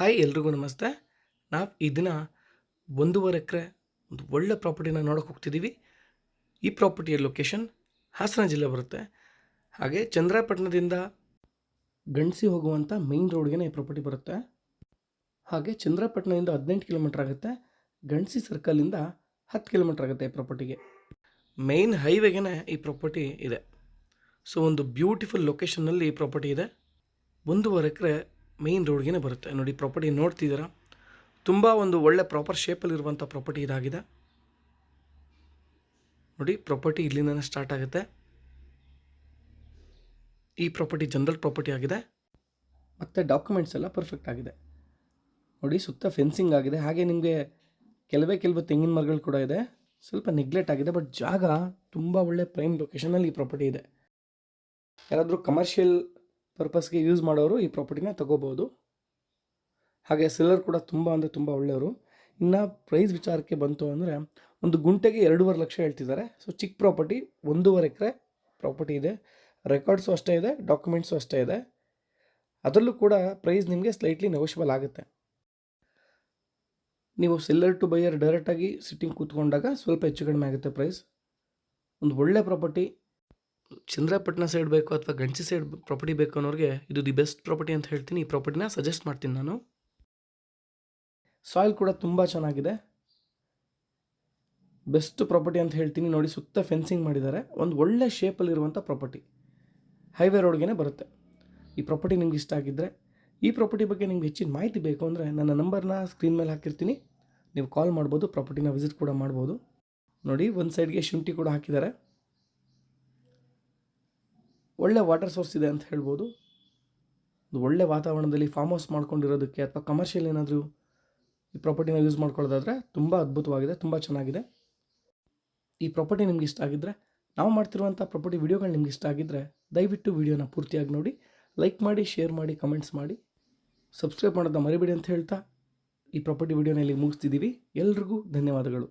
Hi ಎಲ್ರಿಗೂ ನಮಸ್ತೆ. ನಾವು ಈ ದಿನ ಒಂದೂವರೆ ಎಕರೆ ಒಂದು ಒಳ್ಳೆ ಪ್ರಾಪರ್ಟಿನ ನೋಡೋಕೆ ಹೋಗ್ತಿದ್ದೀವಿ ಈ ಪ್ರಾಪರ್ಟಿಯ ಲೊಕೇಶನ್ ಹಾಸನ ಜಿಲ್ಲೆ ಬರುತ್ತೆ. ಹಾಗೆ ಚಂದ್ರಪಟ್ಟಣದಿಂದ ಗಣಸಿ ಹೋಗುವಂಥ ಮೈನ್ ರೋಡ್ಗೆ ಈ ಪ್ರಾಪರ್ಟಿ ಬರುತ್ತೆ. ಹಾಗೆ ಚಂದ್ರಪಟ್ಟಣದಿಂದ ಹದಿನೆಂಟು ಕಿಲೋಮೀಟ್ರ್ ಆಗುತ್ತೆ. ಗಣಸಿ ಸರ್ಕಲಿಂದ ಹತ್ತು ಕಿಲೋಮೀಟ್ರ್ ಆಗುತ್ತೆ ಈ ಪ್ರಾಪರ್ಟಿಗೆ. ಮೈನ್ ಹೈವೇಗೆ ಈ ಪ್ರಾಪರ್ಟಿ ಇದೆ. ಸೊ ಒಂದು ಬ್ಯೂಟಿಫುಲ್ ಲೊಕೇಶನ್ನಲ್ಲಿ ಈ ಪ್ರಾಪರ್ಟಿ ಇದೆ. ಒಂದೂವರೆ ಎಕರೆ ಮೇಯ್ನ್ ರೋಡ್ಗೆ ಬರುತ್ತೆ. ನೋಡಿ ಪ್ರಾಪರ್ಟಿ ನೋಡ್ತಿದ್ದೀರಾ? ತುಂಬ ಒಂದು ಒಳ್ಳೆ ಪ್ರಾಪರ್ ಶೇಪಲ್ಲಿರುವಂಥ ಪ್ರಾಪರ್ಟಿ ಇದಾಗಿದೆ. ನೋಡಿ ಪ್ರಾಪರ್ಟಿ ಇಲ್ಲಿಂದನೇ ಸ್ಟಾರ್ಟ್ ಆಗುತ್ತೆ. ಈ ಪ್ರಾಪರ್ಟಿ ಜನರಲ್ ಪ್ರಾಪರ್ಟಿ ಆಗಿದೆ. ಮತ್ತು ಡಾಕ್ಯುಮೆಂಟ್ಸ್ ಎಲ್ಲ ಪರ್ಫೆಕ್ಟ್ ಆಗಿದೆ. ನೋಡಿ, ಸುತ್ತ ಫೆನ್ಸಿಂಗ್ ಆಗಿದೆ. ಹಾಗೆ ನಿಮಗೆ ಕೆಲವೇ ಕೆಲವು ತೆಂಗಿನ ಮರಗಳು ಕೂಡ ಇದೆ. ಸ್ವಲ್ಪ ನೆಗ್ಲೆಕ್ಟ್ ಆಗಿದೆ ಬಟ್ ಜಾಗ ತುಂಬ ಒಳ್ಳೆ ಪ್ರೈಮ್ ಲೊಕೇಶನಲ್ಲಿ ಈ ಪ್ರಾಪರ್ಟಿ ಇದೆ. ಯಾರಾದರೂ ಕಮರ್ಷಿಯಲ್ ಪರ್ಪಸ್ಗೆ ಯೂಸ್ ಮಾಡೋರು ಈ ಪ್ರಾಪರ್ಟಿನ ತಗೋಬೋದು. ಹಾಗೆ ಸೆಲ್ಲರ್ ಕೂಡ ತುಂಬ ಅಂದರೆ ತುಂಬ ಒಳ್ಳೆಯವರು. ಇನ್ನು ಪ್ರೈಸ್ ವಿಚಾರಕ್ಕೆ ಬಂತು ಅಂದರೆ ಒಂದು ಗುಂಟೆಗೆ ಎರಡೂವರೆ ಲಕ್ಷ ಹೇಳ್ತಿದ್ದಾರೆ. ಸೊ ಚಿಕ್ಕ ಪ್ರಾಪರ್ಟಿ ಒಂದೂವರೆ ಎಕರೆ ಪ್ರಾಪರ್ಟಿ ಇದೆ. ರೆಕಾರ್ಡ್ಸು ಅಷ್ಟೇ ಇದೆ ಡಾಕ್ಯುಮೆಂಟ್ಸು ಅಷ್ಟೇ ಇದೆ. ಅದರಲ್ಲೂ ಕೂಡ ಪ್ರೈಸ್ ನಿಮಗೆ ಸ್ಲೈಟ್ಲಿ ನೆಗೋಷಿಯಬಲ್ ಆಗುತ್ತೆ. ನೀವು ಸೆಲ್ಲರ್ ಟು ಬೈಯರ್ ಡೈರೆಕ್ಟಾಗಿ ಸಿಟ್ಟಿಂಗ್ ಕೂತ್ಕೊಂಡಾಗ ಸ್ವಲ್ಪ ಹೆಚ್ಚು ಕಡಿಮೆ ಆಗುತ್ತೆ ಪ್ರೈಸ್ ಒಂದು ಒಳ್ಳೆ ಪ್ರಾಪರ್ಟಿ ಚಂದ್ರಪಟ್ಟಣ ಸೈಡ್ ಬೇಕು ಅಥವಾ ಗಂಚಿ ಸೈಡ್ ಪ್ರಾಪರ್ಟಿ ಬೇಕು ಅನ್ನೋರಿಗೆ ಇದು ದಿ ಬೆಸ್ಟ್ ಪ್ರಾಪರ್ಟಿ ಅಂತ ಹೇಳ್ತೀನಿ. ಈ ಪ್ರಾಪರ್ಟಿನ ಸಜೆಸ್ಟ್ ಮಾಡ್ತೀನಿ ನಾನು. ಸಾಯಿಲ್ ಕೂಡ ತುಂಬ ಚೆನ್ನಾಗಿದೆ. ಬೆಸ್ಟ್ ಪ್ರಾಪರ್ಟಿ ಅಂತ ಹೇಳ್ತೀನಿ. ನೋಡಿ ಸುತ್ತ ಫೆನ್ಸಿಂಗ್ ಮಾಡಿದ್ದಾರೆ. ಒಂದು ಒಳ್ಳೆ ಶೇಪಲ್ಲಿರುವಂಥ ಪ್ರಾಪರ್ಟಿ ಹೈವೇ ರೋಡ್ಗೆ ಬರುತ್ತೆ. ಈ ಪ್ರಾಪರ್ಟಿ ನಿಮ್ಗೆ ಇಷ್ಟ ಆಗಿದ್ದರೆ ಈ ಪ್ರಾಪರ್ಟಿ ಬಗ್ಗೆ ನಿಮ್ಗೆ ಹೆಚ್ಚಿನ ಮಾಹಿತಿ ಬೇಕು ಅಂದರೆ ನನ್ನ ನಂಬರ್ನ ಸ್ಕ್ರೀನ್ ಮೇಲೆ ಹಾಕಿರ್ತೀನಿ. ನೀವು ಕಾಲ್ ಮಾಡ್ಬೋದು ಪ್ರಾಪರ್ಟಿನ ವಿಸಿಟ್ ಕೂಡ ಮಾಡ್ಬೋದು. ನೋಡಿ, ಒಂದು ಸೈಡ್ಗೆ ಶುಂಠಿ ಕೂಡ ಹಾಕಿದ್ದಾರೆ. ಒಳ್ಳೆ ವಾಟರ್ ಸೋರ್ಸ್ ಇದೆ ಅಂತ ಹೇಳ್ಬೋದು. ಒಂದು ಒಳ್ಳೆ ವಾತಾವರಣದಲ್ಲಿ ಫಾರ್ಮ್ ಹೌಸ್ ಮಾಡ್ಕೊಂಡಿರೋದಕ್ಕೆ ಅಥವಾ ಕಮರ್ಷಿಯಲ್ ಏನಾದರೂ ಈ ಪ್ರಾಪರ್ಟಿನ ಯೂಸ್ ಮಾಡ್ಕೊಳ್ಳೋದಾದರೆ ತುಂಬ ಅದ್ಭುತವಾಗಿದೆ, ತುಂಬ ಚೆನ್ನಾಗಿದೆ. ಈ ಪ್ರಾಪರ್ಟಿ ನಿಮ್ಗೆ ಇಷ್ಟ ಆಗಿದ್ದರೆ ನಾವು ಮಾಡ್ತಿರುವಂಥ ಪ್ರಾಪರ್ಟಿ ವಿಡಿಯೋಗಳು ನಿಮ್ಗೆ ಇಷ್ಟ ಆಗಿದ್ದರೆ ದಯವಿಟ್ಟು ವಿಡಿಯೋನ ಪೂರ್ತಿಯಾಗಿ ನೋಡಿ ಲೈಕ್ ಮಾಡಿ ಶೇರ್ ಮಾಡಿ ಕಮೆಂಟ್ಸ್ ಮಾಡಿ. ಸಬ್ಸ್ಕ್ರೈಬ್ ಮಾಡೋದನ್ನ ಮರಿಬೇಡಿ ಅಂತ ಹೇಳ್ತಾ ಈ ಪ್ರಾಪರ್ಟಿ ವಿಡಿಯೋನ ಇಲ್ಲಿ ಮುಗಿಸ್ತಿದ್ದೀವಿ. ಎಲ್ರಿಗೂ ಧನ್ಯವಾದಗಳು.